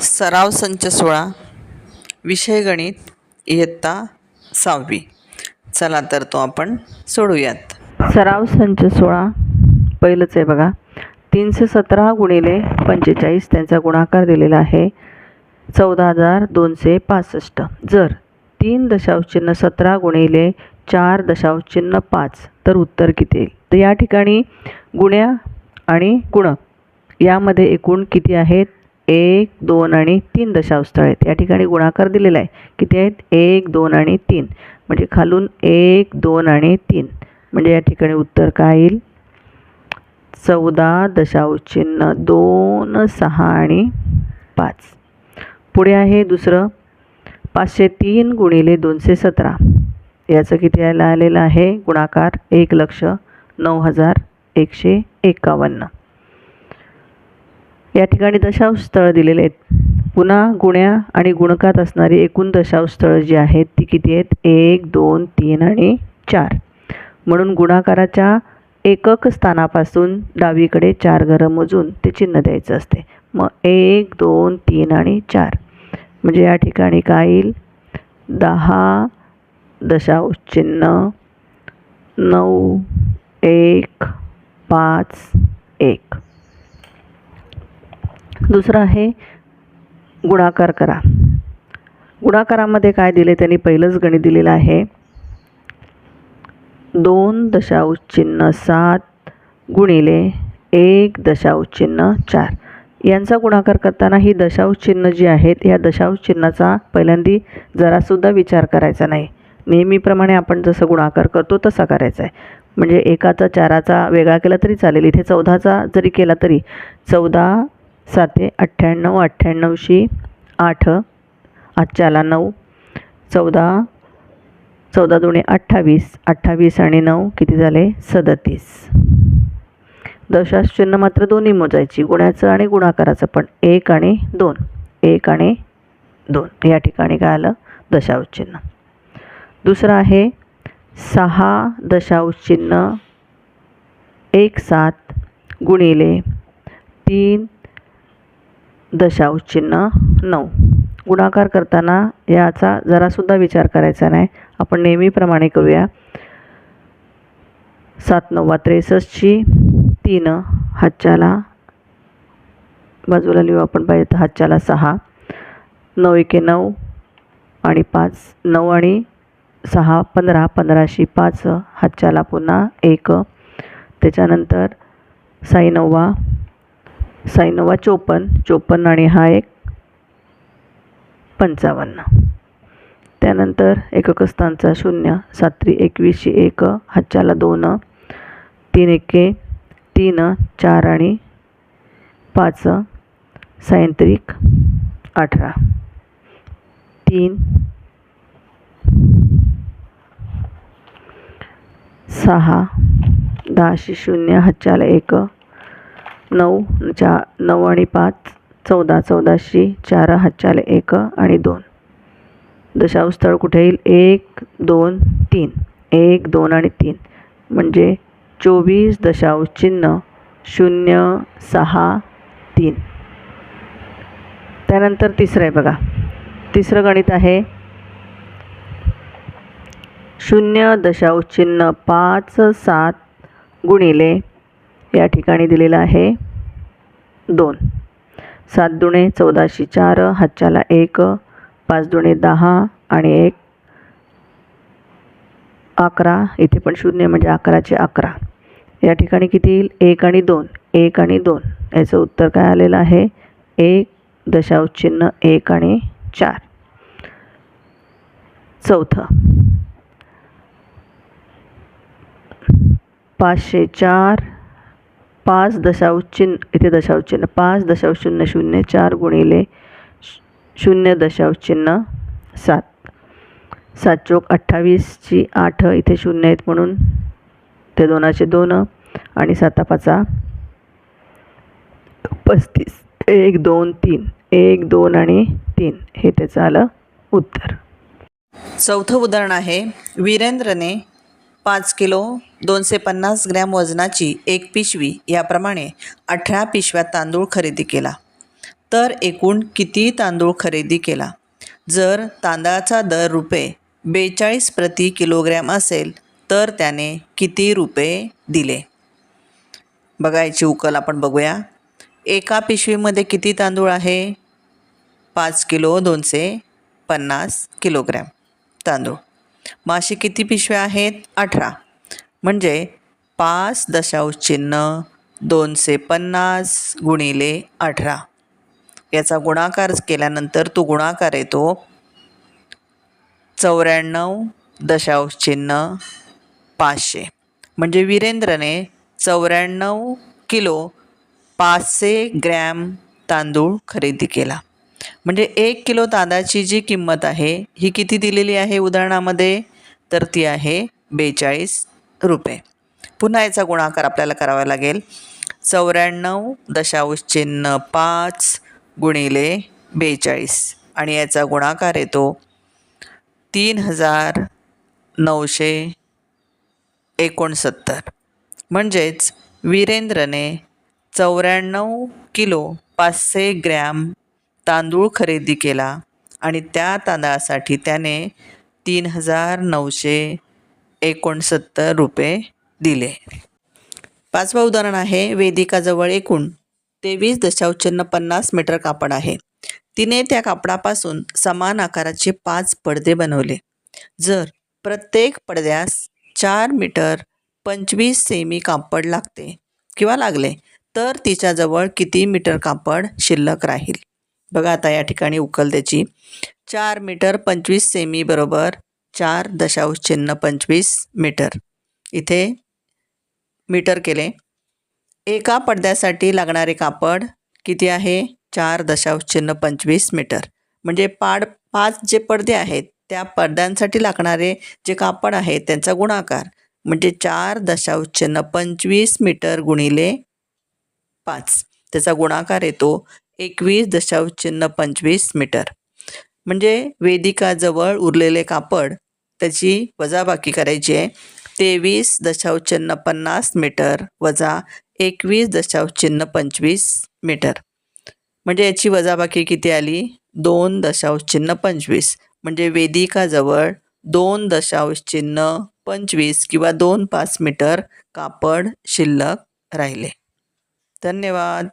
सराव संच सोळा विषय गणित इयत्ता सहावी. चला तर तो आपण सोडूयात. सराव संच सोळा पहिलंच आहे बघा. तीनशे सतरा गुणिले पंचेचाळीस त्यांचा गुणाकार दिलेला आहे. चौदा हजार दोनशे पासष्ट. जर तीन दशांशचिन्ह सतरा गुणिले चार दशांशचिन्ह पाच तर उत्तर किती येईल? तर या ठिकाणी गुण्या आणि गुणक यामध्ये एकूण किती आहेत? एक दोन आणि तीन दशांशस्थळ आहेत. या ठिकाणी गुणाकार दिलेला आहे. किती आहेत? एक दोन आणि तीन. म्हणजे खालून एक दोन आणि तीन. म्हणजे या ठिकाणी उत्तर काय येईल? चौदा दशांशचिन्ह दोन सहा आणि पाच. पुढे आहे दुसरं. पाचशे तीन गुणिले दोनशे सतरा. याचं किती यायला आलेलं आहे? गुणाकार एक लक्ष नऊ हजार एकशे एकावन्न. या ठिकाणी दशांश स्थळं दिलेले आहेत. पुन्हा गुण्या आणि गुणकात असणारी एकूण दशांश स्थळं जी आहेत ती किती आहेत? एक दोन तीन आणि चार. म्हणून गुणाकाराच्या एकक स्थानापासून डावीकडे चार घरं मोजून ते चिन्ह द्यायचं असते. मग एक दोन तीन आणि चार. म्हणजे या ठिकाणी काय येईल? दहा दशांश चिन्ह नऊ एक पाच एक. दुसरं आहे गुणाकार करा. गुणाकारामध्ये काय दिले त्यांनी? पहिलंच गणित दिलेलं आहे. दोन दशांश चिन्ह सात गुणिले एक दशांश चिन्ह चार. यांचा गुणाकार करताना ही दशांश चिन्ह जी आहेत या दशांश चिन्हाचा पहिल्यांदी जरासुद्धा विचार करायचा नाही. नेहमीप्रमाणे आपण जसं गुणाकार करतो तसा करायचा आहे. म्हणजे एकाचा चाराचा वेगळा केला तरी चालेल. इथे चौदाचा जरी केला तरी चौदा साते अठ्ठ्याण्णव अठ्ठ्याण्णवशी आठ आजच्याला नऊ चौदा चौदा दोणे अठ्ठावीस अठ्ठावीस आणि नऊ किती झाले? सदतीस. दशांश चिन्ह मात्र दोन्ही मोजायची गुण्याचं आणि गुणाकाराचं पण एक आणि दोन एक आणि दोन. या ठिकाणी काय आलं? दशांश चिन्ह दुसरं आहे सहा दशांश चिन्ह एक सात गुणिले तीन दशांश चिन्ह नऊ. गुणाकार करताना याचा जरासुद्धा विचार करायचा नाही. आपण नेहमीप्रमाणे करूया. सात नव्वा त्रेसष्टची तीन हातच्याला बाजूला लिहू आपण पाहिजे तर हातच्याला सहा. नऊ एके नऊ आणि पाच नऊ आणि सहा पंधरा. पंधराशी पाच हातच्याला पुन्हा एक. त्याच्यानंतर साई नव्वा साईनोवा चोपन्न चोपन्न आणि हा एक पंचावन्न. त्यानंतर एकक स्थानचा शून्य सात्री एकवीसशे एक हातच्याला दोन तीन एके तीन चार आणि पाच सायंत्रिक अठरा. तीन सहा दहाशे शून्य हातच्याला एक नऊ चा नऊ आणि पाच चौदा चौदाशी चार हजार एक आणि दोन. दशांश स्थळ कुठे येईल? एक दोन तीन. एक दोन आणि तीन. म्हणजे चोवीस दशांश चिन्ह शून्य सहा तीन. त्यानंतर तिसरं आहे बघा. तिसरं गणित आहे. शून्य दशांश चिन्ह पाच सात गुणिले या ठिकाणी दिलेलं आहे. दोन. सात दुणे चौदाशे चार हातच्याला एक पाच दुणे दहा आणि एक अकरा. इथे पण शून्य म्हणजे अकराचे अकरा. या ठिकाणी किती येईल? एक आणि दोन. एक आणि दोन. याचं उत्तर काय आलेलं आहे? एक दशांश चिन्ह एक आणि चार. चौथं. पाचशे चार पाच दशांश चिन्ह इथे दशांश चिन्ह पाच दशांश शून्य शून्य चार गुणिले शून्य दशांश चिन्ह सात. सात चोक अठ्ठावीसची आठ इथे शून्य आहेत म्हणून ते दोनाचे दोन आणि साता पाचा पस्तीस. एक दोन तीन. एक दोन आणि तीन. हे त्याचं आलं उत्तर. चौथं उदाहरण आहे वीरेंद्रने पाच किलो दोनशे पन्नास ग्रॅम वजनाची एक पिशवी याप्रमाणे अठरा पिशव्या तांदूळ खरेदी केला. तर एकूण किती तांदूळ खरेदी केला? जर तांदळाचा दर रुपये बेचाळीस प्रति किलोग्रॅम असेल तर त्याने किती रुपये दिले? बघायची उकल आपण बघूया. एका पिशवीमध्ये किती तांदूळ आहे? पाच किलो दोनशे पन्नास किलोग्रॅम तांदूळ. मासे किती पिशव्या आहेत? अठरा. म्हणजे पाच दशांश चिन्ह दोनशे पन्नास गुणिले अठरा. याचा गुणाकार केल्यानंतर तो गुणाकार येतो चौऱ्याण्णव दशांश चिन्ह पाचशे. म्हणजे वीरेंद्रने चौऱ्याण्णव किलो पाचशे ग्रॅम तांदूळ खरेदी केला. म्हणजे एक किलो तांदळाची जी किंमत आहे ही किती दिलेली आहे उदाहरणामध्ये? तर ती आहे बेचाळीस रुपये. पुन्हा याचा गुणाकार आपल्याला करावा लागेल. चौऱ्याण्णव दशांश चिन्ह पाच गुणिले बेचाळीस. आणि याचा गुणाकार येतो तीन हजार नऊशे एकोणसत्तर. म्हणजेच वीरेंद्रने चौऱ्याण्णव किलो पाचशे ग्रॅम तांदूळ खरेदी केला आणि त्या तांदळासाठी त्याने तीन हजार नऊशे एकोणसत्तर रुपये दिले. पाचवं उदाहरण आहे वेदिकाजवळ एकूण तेवीस दशावचन्न पन्नास मीटर कापड आहे. तिने त्या कापडापासून समान आकाराचे पाच पडदे बनवले. जर प्रत्येक पडद्यास चार मीटर पंचवीस सेमी कापड लागते किंवा लागले तर तिच्याजवळ किती मीटर कापड शिल्लक राहील? बघा आता या ठिकाणी उकल त्याची. चार मीटर पंचवीस सेमी बरोबर. चार दशांश चिन्ह पंचवीस मीटर. इथे मीटर केले. एका पडद्यासाठी लागणारे कापड किती आहे? चार दशांश चिन्ह पंचवीस मीटर. म्हणजे पाड पाच जे पडदे आहेत त्या पडद्यांसाठी लागणारे जे कापड आहे त्यांचा गुणाकार. म्हणजे चार दशांश चिन्ह पंचवीस मीटर गुणिले पाच. त्याचा गुणाकार येतो एकवीस दशांश चिन्ह पंचवीस मीटर. म्हणजे वेदिकाजवळ उरलेले कापड त्याची वजाबाकी करायची आहे. तेवीस दशांश चिन्ह पन्नास मीटर वजा एकवीस दशांश चिन्ह पंचवीस मीटर. म्हणजे याची वजाबाकी किती आली? दोन दशांश चिन्ह पंचवीस. म्हणजे वेदिकाजवळ दोन दशांश चिन्ह पंचवीस किंवा दोन पाच मीटर कापड शिल्लक राहिले. धन्यवाद.